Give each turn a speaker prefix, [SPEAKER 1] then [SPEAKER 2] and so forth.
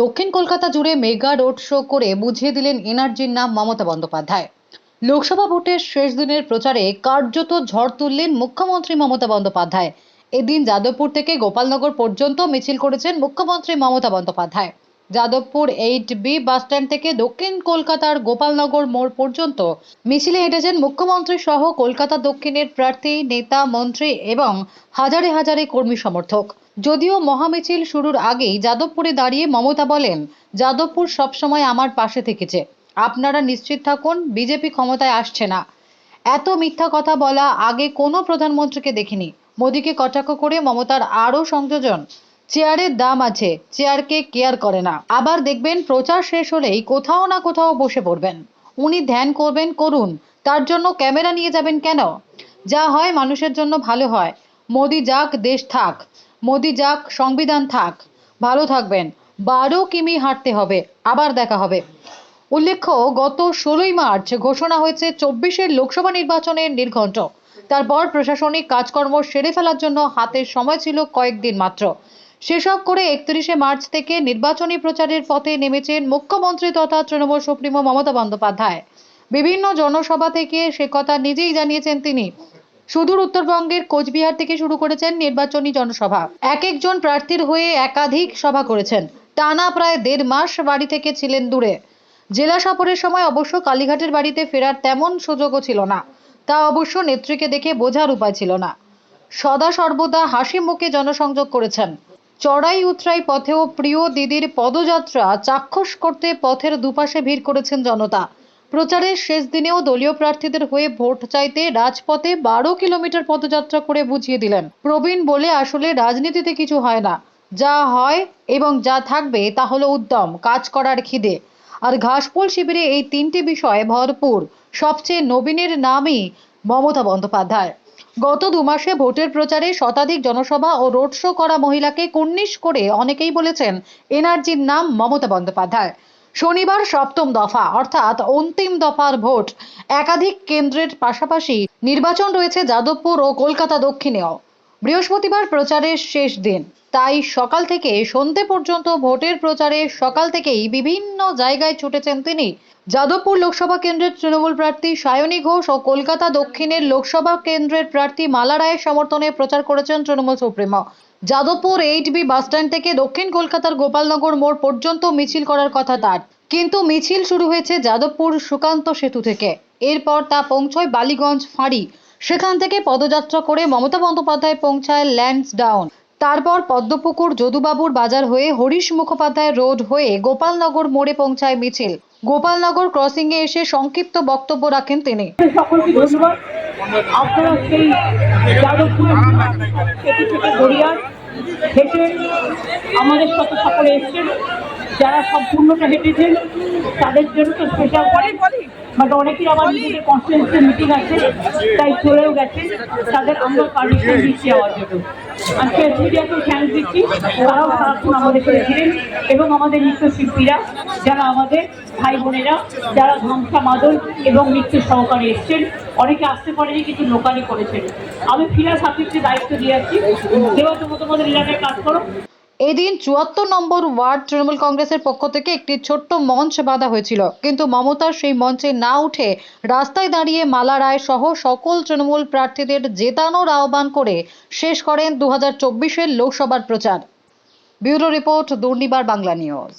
[SPEAKER 1] দক্ষিণ কলকাতা জুড়ে mega road show করে বুঝিয়ে দিলেন এনার্জির নাম মমতা বন্দ্যোপাধ্যায়। লোকসভা ভোটের শেষ দিনের প্রচারে কার্যত ঝড় তুললেন মুখ্যমন্ত্রী মমতা বন্দ্যোপাধ্যায়। এদিন যাদবপুর থেকে গোপালনগর পর্যন্ত মিছিল করেছেন মুখ্যমন্ত্রী Mamata Bandyopadhyay. Jadavpur eight B bus stand থেকে দক্ষিণ কলকাতার গোপালনগর মোড় পর্যন্ত মিছিলে হেঁটেছেন মুখ্যমন্ত্রী সহ কলকাতা দক্ষিণের প্রার্থী, নেতা, মন্ত্রী এবং হাজারে হাজারে কর্মী সমর্থক। যদিও মহামিছিল শুরুর আগেই যাদবপুরে দাঁড়িয়ে মমতা বলেন, যাদবপুর সবসময় আমার পাশে থেকেছে। আপনারা নিশ্চিত থাকুন, বিজেপি ক্ষমতায় আসছে না। এত মিথ্যা কথা বলা আগে কোনো প্রধানমন্ত্রীকে দেখিনি। মোদীকে কটাক্ষ করে মমতার আরও সংযোজন। চেয়ারের দাম আছে, চেয়ারকে কেয়ার করে না। আবার দেখবেন, প্রচার শেষ হলেই কোথাও না কোথাও বসে পড়বেন। উনি ধ্যান করবেন, করুন। তার জন্য ক্যামেরা নিয়ে যাবেন কেন? যা হয় মানুষের জন্য ভালো হয়। মোদি যাক, দেশ থাক। মোদি যাক, সংবিধান থাক। ভালো থাকবেন। বারো কিমি হাঁটতে হবে। আবার দেখা হবে। উল্লেখ্য, গত ষোলোই মার্চ ঘোষণা হয়েছে চব্বিশের লোকসভা নির্বাচনের নির্ঘণ্ট। তারপর প্রশাসনিক কাজকর্ম সেরে ফেলার জন্য হাতের সময় ছিল কয়েকদিন মাত্র। সেসব করে একত্রিশে মার্চ থেকে নির্বাচনী প্রচারের পথে নেমেছেন মুখ্যমন্ত্রী তথা তৃণমূল সুপ্রিমো মমতা বন্দ্যোপাধ্যায়। বিভিন্ন জনসভা থেকে সে কথা নিজেই জানিয়েছেন তিনি। সুদূর উত্তরবঙ্গের কোচবিহার থেকে শুরু করেছেন নির্বাচনী জনসভা। এক একজন প্রার্থীর হয়ে একাধিক সভা করেছেন। টানা প্রায় দেড় মাস বাড়ি থেকে ছিলেন দূরে। জেলা সফরের সময় অবশ্য কালীঘাটের বাড়িতে ফেরার তেমন সুযোগও ছিল না। তা অবশ্য নেত্রীকে দেখে বোঝার উপায় ছিল না। সদা সর্বদা হাসি মুখে জনসংযোগ করেছেন। চড়াই উতরাই পথেও প্রিয় দিদির পদযাত্রা চাক্ষুষ করতে পথের দুপাশে ভিড় করেছেন জনতা। প্রচারের শেষ দিনেও দলীয় প্রার্থীদের হয়ে ভোট চাইতে রাজপথে বারো কিলোমিটার পদযাত্রা করে বুঝিয়ে দিলেন। প্রবীণ বলে আসলে রাজনীতিতে কিছু হয় না। যা হয় এবং যা থাকবে তা হলো উদ্যম, কাজ করার খিদে। আর ঘাসফুল শিবিরে এই তিনটি বিষয় ভরপুর। সবচেয়ে নবীনের নামই মমতা বন্দ্যোপাধ্যায়। গত দু মাসে ভোটের প্রচারে শতাধিক জনসভা ও রোড শো করা মহিলাকে কুর্নিশ করে অনেকেই বলেছেন, এনার্জির নাম মমতা বন্দ্যোপাধ্যায়। শনিবার সপ্তম দফা, অর্থাৎ অন্তিম দফার ভোট। একাধিক কেন্দ্রের পাশাপাশি নির্বাচন রয়েছে যাদবপুর ও কলকাতা দক্ষিণেও। বৃহস্পতিবার প্রচারের শেষ দিন। তাই সকাল থেকে সন্ধে পর্যন্ত ভোটের প্রচারে সকাল থেকেই বিভিন্ন জায়গায় ছুটেছেন তিনি। যাদবপুর লোকসভা কেন্দ্রের তৃণমূল প্রার্থী সায়নী ঘোষ ও কলকাতা দক্ষিণের লোকসভা কেন্দ্রের প্রার্থী মালা রায়ের সমর্থনে প্রচার করেছেন Trinamool supremo. Jadavpur eight B bus stand থেকে দক্ষিণ কলকাতার গোপালনগর মোড় পর্যন্ত মিছিল করার কথা তার। কিন্তু মিছিল শুরু হয়েছে যাদবপুর সুকান্ত সেতু থেকে। এরপর তা পৌঁছয় বালিগঞ্জ ফাঁড়ি। সেখান থেকে পদযাত্রা করে মমতা বন্দ্যোপাধ্যায় পৌঁছায় ল্যান্ডসডাউন তারপর পদ্মপুকুর যদুবাবুর বাজার হয়ে হরিশ মুখোপাধ্যায় রোড হয়ে গোপালনগর মোড়ে পৌঁছায় মিছিল। গোপালনগর ক্রসিংয়ে এসে সংক্ষিপ্ত বক্তব্য রাখেন তিনি।
[SPEAKER 2] যারা সম্পূর্ণটা হেঁটেছেন, তাদের জন্য তো স্পেশাল বাট অনেকেই আবার নিজেদের কনফারেন্সের মিটিং আছে তাই চলেও গেছে। তাদের আমরা পারমিশন দিচ্ছি যাওয়ার জন্য আর প্রেস মিডিয়াকেও থ্যাংক দিচ্ছি তারাও সারাক্ষণ আমাদের সাথে ছিলেন এবং আমাদের নৃত্যশিল্পীরা যারা আমাদের ভাই বোনেরা যারা ধামসা মাদল এবং নৃত্য সহকারে এসছেন অনেকে আসতে পারেনি কিন্তু লোকালি করেছেন। আমি ফিরা সাথীকে দায়িত্ব দিয়ে আসছি দেওয়া তুমি তোমাদের এলাকায় কাজ করো।
[SPEAKER 1] এদিন চুয়াত্তর নম্বর ওয়ার্ড তৃণমূল কংগ্রেসের পক্ষ থেকে একটি ছোট্ট মঞ্চ বাঁধা হয়েছিল। কিন্তু মমতার সেই মঞ্চে না উঠে রাস্তায় দাঁড়িয়ে মালা রায় সহ সকল তৃণমূল প্রার্থীদের জেতানোর আহ্বান করে শেষ করেন দু হাজার লোকসভার প্রচার। Bureau report Durnibar Bangla news.